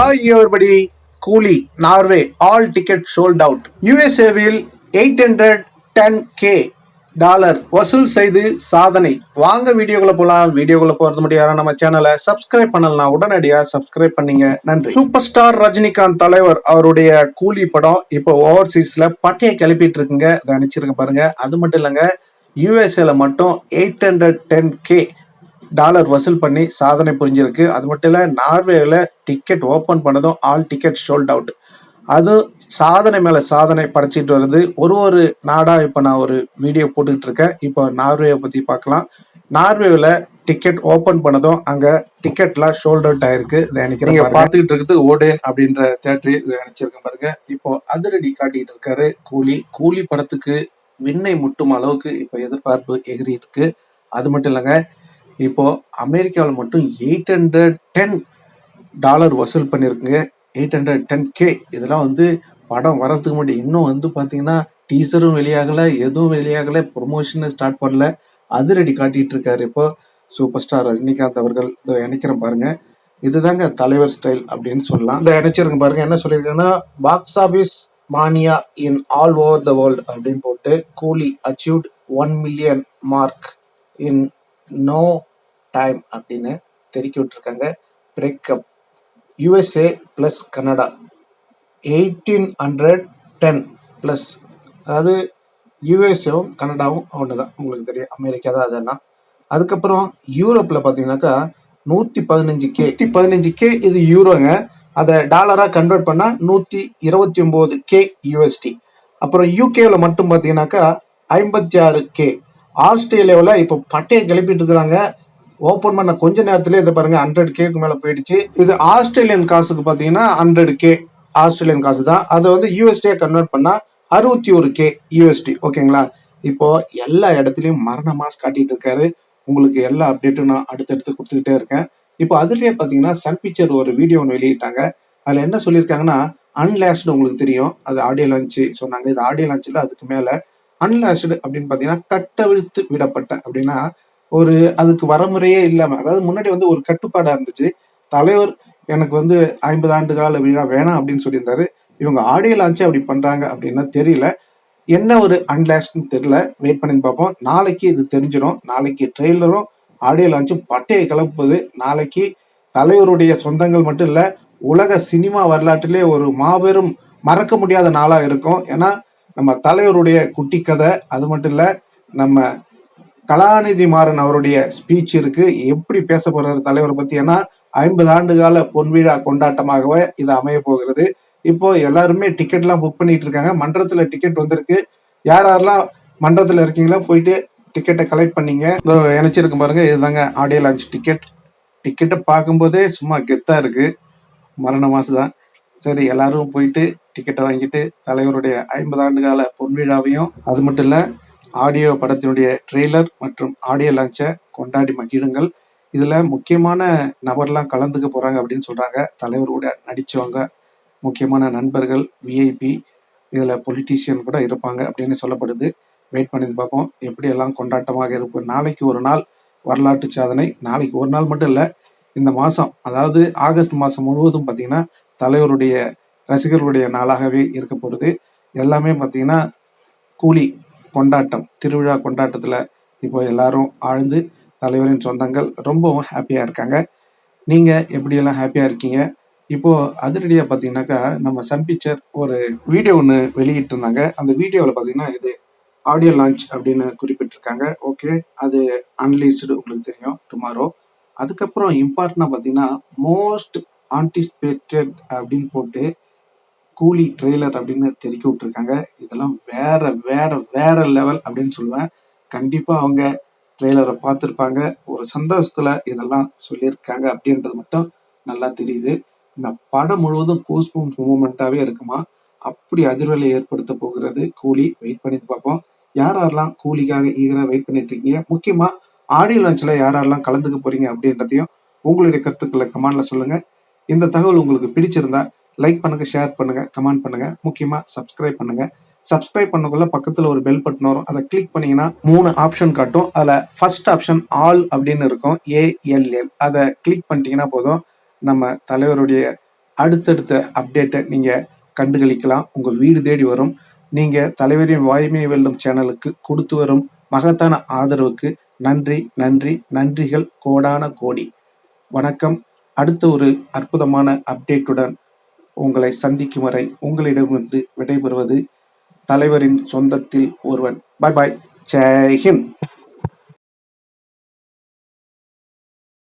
Hi Coolie Norway all ticket sold out யுஎஸ்ஏவில் eight hundred ten K dollar வசூல் செய்து சாதனை. வாங்க வீடியோக்குள்ள போலாம். வீடியோக்குள்ள போறது முடியாது நம்ம சேனலை சப்ஸ்கிரைப் பண்ணலாம் உடனடியாக சப்ஸ்கிரைப் பண்ணீங்க. நன்றி. சூப்பர் ஸ்டார் ரஜினிகாந்த் தலைவர் அவருடைய கூலி படம் இப்போ ஓவர்சீஸ்ல பட்டையை கிளப்பிட்டு இருக்குங்க அதை நினைச்சிருக்க பாருங்க. அது மட்டும் இல்லைங்க யூஎஸ்ஏல மட்டும் eight hundred ten K dollar வசூல் பண்ணி சாதனை புரிஞ்சிருக்கு. அது மட்டும் இல்ல நார்வேல டிக்கெட் ஓபன் பண்ணதும் ஆல் டிக்கெட் சோல்ட் அவுட் அது சாதனை மேல சாதனை படைச்சிட்டு வருது. ஒரு ஒரு நாடா இப்ப நான் ஒரு வீடியோ போட்டுக்கிட்டு இருக்கேன். இப்போ நார்வேயை பத்தி பார்க்கலாம். நார்வேல டிக்கெட் ஓபன் பண்ணதும் அங்க டிக்கெட்லாம் ஷோல்ட் அவுட் ஆயிருக்கு. இதை நினைக்கிறேன் பார்த்துக்கிட்டு இருக்குது ஓடேன் அப்படின்ற தேட்டரி இதை நினைச்சிருக்கேன் பாருங்க. இப்போ அதிரடி காட்டிட்டு இருக்காரு கூலி. கூலி படத்துக்கு விண்ணை முட்டும் அளவுக்கு இப்போ எதிர்பார்ப்பு எகிரி இருக்கு அது மட்டும் இல்லைங்க இப்போ அமெரிக்காவில் மட்டும் எயிட் ஹண்ட்ரட் டென் டாலர் வசூல் பண்ணியிருக்குங்க எயிட் ஹண்ட்ரட் டென் கே இதெல்லாம் வந்து படம் வர்றதுக்கு முன்னாடி இன்னும் வந்து பார்த்தீங்கன்னா டீசரும் வெளியாகலை எதுவும் வெளியாகலை ப்ரொமோஷன் ஸ்டார்ட் பண்ணல. அதிரடி காட்டிட்டு இருக்காரு இப்போ சூப்பர் ஸ்டார் ரஜினிகாந்த் அவர்கள். இதோ இணைக்கிறேன் பாருங்க. இதுதாங்க தலைவர் ஸ்டைல் அப்படின்னு சொல்லலாம். இந்த இணைச்சிருங்க பாருங்க. என்ன சொல்லியிருக்காங்கன்னா box office mania in all over the world அப்படின்னு போட்டு Coolie achieved one million mark in no time அப்படின்னு தெரிவிக்க விட்டுருக்காங்க. Breakup USA plus Canada eighteen hundred ten plus அதாவது யுஎஸ்ஏவும் கனடாவும் ஒன்று தான். உங்களுக்கு தெரியும். அமெரிக்கா தான் அதெல்லாம். அதுக்கப்புறம் யூரோப்பில் பார்த்தீங்கன்னாக்கா நூற்றி பதினஞ்சு கே நூற்றி பதினஞ்சு கே இது யூரோங்க அதை டாலராக கன்வெர்ட் பண்ணால் நூற்றி இருபத்தி ஒம்பது கே யூஎஸ்டி அப்புறம் யூகேவில் மட்டும் பார்த்தீங்கன்னாக்கா ஐம்பத்தி ஆறு கே ஆஸ்திரேலியாவில் இப்போ பட்டையை கிளப்பிட்டு இருக்கிறாங்க. ஓப்பன் பண்ண கொஞ்ச நேரத்திலே இதை பாருங்க ஹண்ட்ரட் கேக்கு மேலே போயிடுச்சு. இது ஆஸ்திரேலியன் காசுக்கு பார்த்தீங்கன்னா ஹண்ட்ரட் கே ஆஸ்திரேலியன் காசு தான். அதை வந்து யூஎஸ்டியை கன்வெர்ட் பண்ணா அறுபத்தி ஒரு கே யூஎஸ்டி ஓகேங்களா? இப்போ எல்லா இடத்துலையும் மரண மாஸ் காட்டிட்டு இருக்காரு. உங்களுக்கு எல்லா அப்டேட்டும் நான் அடுத்தடுத்து கொடுத்துக்கிட்டே இருக்கேன். இப்போ அதுலேயே பார்த்தீங்கன்னா சன் பிக்சர் ஒரு வீடியோ ஒன்று வெளியிட்டாங்க. அதில் என்ன சொல்லியிருக்காங்கன்னா அன்லாஸ்டு உங்களுக்கு தெரியும். அது ஆடியோ லான்ச்சு சொன்னாங்க. இது ஆடியோ லான்ச்சில் அதுக்கு மேலே அன்லாஸ்டு அப்படின்னு பார்த்தீங்கன்னா கட்டவிழ்த்து விடப்பட்ட அப்படின்னா ஒரு அதுக்கு வரமுறையே இல்லாம அதாவது முன்னாடி வந்து ஒரு கட்டுப்பாடா இருந்துச்சு. தலைவர் எனக்கு வந்து ஐம்பது ஆண்டு கால விழா வேணாம் அப்படின்னு சொல்லியிருந்தாரு. இவங்க ஆடியோ லான்ச்சே அப்படி பண்றாங்க அப்படின்னா தெரியல. என்ன ஒரு அன்லாஸ்ட்னு தெரியல. வெயிட் பண்ணி பார்ப்போம். நாளைக்கு இது தெரிஞ்சிடும் நாளைக்கு ட்ரெய்லரும் ஆடியோ லான்ச்சும் பட்டையை கிளப்புது. நாளைக்கு தலைவருடைய சொந்தங்கள் மட்டும் இல்ல உலக சினிமா வரலாற்றிலே ஒரு மாபெரும் மறக்க முடியாத நாளா இருக்கும். ஏன்னா நம்ம தலைவருடைய குட்டி கதை அது மட்டும் இல்ல நம்ம கலாநிதி மாறன் அவருடைய ஸ்பீச் இருக்கு. எப்படி பேச போறாரு தலைவரை பத்தி? ஏன்னா ஐம்பது ஆண்டு கால பொன்விழா கொண்டாட்டமாகவே இது அமைய போகிறது. இப்போ எல்லாருமே டிக்கெட் எல்லாம் புக் பண்ணிட்டு இருக்காங்க. மன்றத்துல டிக்கெட் வந்திருக்கு. யார் யாரெல்லாம் மன்றத்துல இருக்கீங்களோ போயிட்டு டிக்கெட்டை கலெக்ட் பண்ணீங்க. இதோ இணைச்சிருக்கு பாருங்க. இதுதாங்க ஆடியோ லான்ச் டிக்கெட் டிக்கெட்டை பார்க்கும்போதே சும்மா கெத்தா இருக்கு. மரண மாசு தான். சரி எல்லாரும் போயிட்டு டிக்கெட்டை வாங்கிட்டு தலைவருடைய ஐம்பது ஆண்டு கால பொன்விழாவையும் அது மட்டும் இல்லை ஆடியோ படத்தினுடைய ட்ரெய்லர் மற்றும் ஆடியோ லான்ச்சை கொண்டாடி மகிழுங்கள். இதில் முக்கியமான நபர்லாம் கலந்துக்க போகிறாங்க அப்படின்னு சொல்றாங்க. தலைவரோட நடித்தவங்க முக்கியமான நண்பர்கள் விஐபி இதில் பொலிட்டீஷியன் கூட இருப்பாங்க அப்படின்னு சொல்லப்படுது. வெயிட் பண்ணி பார்ப்போம். எப்படி எல்லாம் கொண்டாட்டமாக இருக்கும். நாளைக்கு ஒரு நாள் வரலாற்று சாதனை. நாளைக்கு ஒரு நாள் மட்டும் இல்லை இந்த மாதம் அதாவது ஆகஸ்ட் மாதம் முழுவதும் பார்த்திங்கன்னா தலைவருடைய ரசிகர்களுடைய நாளாகவே இருக்க போகிறது எல்லாமே பார்த்திங்கன்னா கூலி கொண்டாட்டம் திருவிழா கொண்டாட்டத்தில் இப்போ எல்லாரும் ஆழ்ந்து தலைவரின் சொந்தங்கள் ரொம்பவும் ஹாப்பியாக இருக்காங்க. நீங்கள் எப்படியெல்லாம் ஹாப்பியாக இருக்கீங்க? இப்போது அதிரடியாக பார்த்தீங்கன்னாக்கா நம்ம சன் பிக்சர் ஒரு வீடியோ ஒன்று வெளியிட்டு இருந்தாங்க அந்த வீடியோவில் பார்த்தீங்கன்னா இது ஆடியோ லான்ச் அப்படின்னு குறிப்பிட்டிருக்காங்க. ஓகே அது அன்லீஸ்டு உங்களுக்கு தெரியும் டுமாரோ அதுக்கப்புறம் இம்பார்ட்டண்டாக பார்த்தீங்கன்னா மோஸ்ட் ஆன்டிசிபேட்டட் அப்படின்னு போட்டு கூலி ட்ரெய்லர் அப்படின்னு தெரிவிக்க விட்டுருக்காங்க. இதெல்லாம் வேற வேற வேற லெவல் அப்படின்னு சொல்லுவேன். கண்டிப்பாக அவங்க ட்ரெய்லரை பார்த்துருப்பாங்க. ஒரு சந்தோஷத்தில் இதெல்லாம் சொல்லியிருக்காங்க அப்படின்றது மட்டும் நல்லா தெரியுது. இந்த படம் முழுவதும் கோஸ்பூம் மூமெண்ட்டாகவே இருக்குமா? அப்படி அதிர்வலை ஏற்படுத்த போகிறது. கூலி வெயிட் பண்ணி பார்ப்போம். யார் யாரெல்லாம் கூலிக்காக ஈகராக வெயிட் பண்ணிட்டு இருக்கீங்க? முக்கியமாக ஆடியோ லான்ச்சில் யார் யாரெல்லாம் கலந்துக்க போறீங்க அப்படின்றதையும் உங்களுடைய கருத்துக்களை கமாண்டில் சொல்லுங்கள் இந்த தகவல் உங்களுக்கு பிடிச்சிருந்தா லைக் பண்ணுங்க ஷேர் பண்ணுங்க கமெண்ட் பண்ணுங்க. முக்கியமா சப்ஸ்கிரைப் பண்ணுங்க. சப்ஸ்கிரைப் பண்ணக்குள்ள பக்கத்துல ஒரு பெல் பட்டன் வரும். அதை கிளிக் பண்ணீங்கன்னா மூணு ஆப்ஷன் காட்டும். அதுல ஃபர்ஸ்ட் ஆப்ஷன் ஆல் அப்படின்னு இருக்கும். ஏஎல்எல் அதை கிளிக் பண்ணிட்டீங்கன்னா போதும். நம்ம தலைவருடைய அடுத்தடுத்த அப்டேட்டை நீங்கள் கண்டுகளிக்கலாம். உங்கள் வீடு தேடி வரும். நீங்கள் தலைவரின் வாய்மை வெல்லும் சேனலுக்கு கொடுத்து வரும். மகத்தான ஆதரவுக்கு நன்றி நன்றி நன்றிகள் கோடான கோடி. வணக்கம். அடுத்த ஒரு அற்புதமான அப்டேட்டுடன் உங்களை சந்திக்கும் வரை உங்களிடமிருந்து விடைபெறுவது தலைவரின் சொந்தத்தில் ஒருவன். பாய் பாய் ஜெய்ஹிந்த்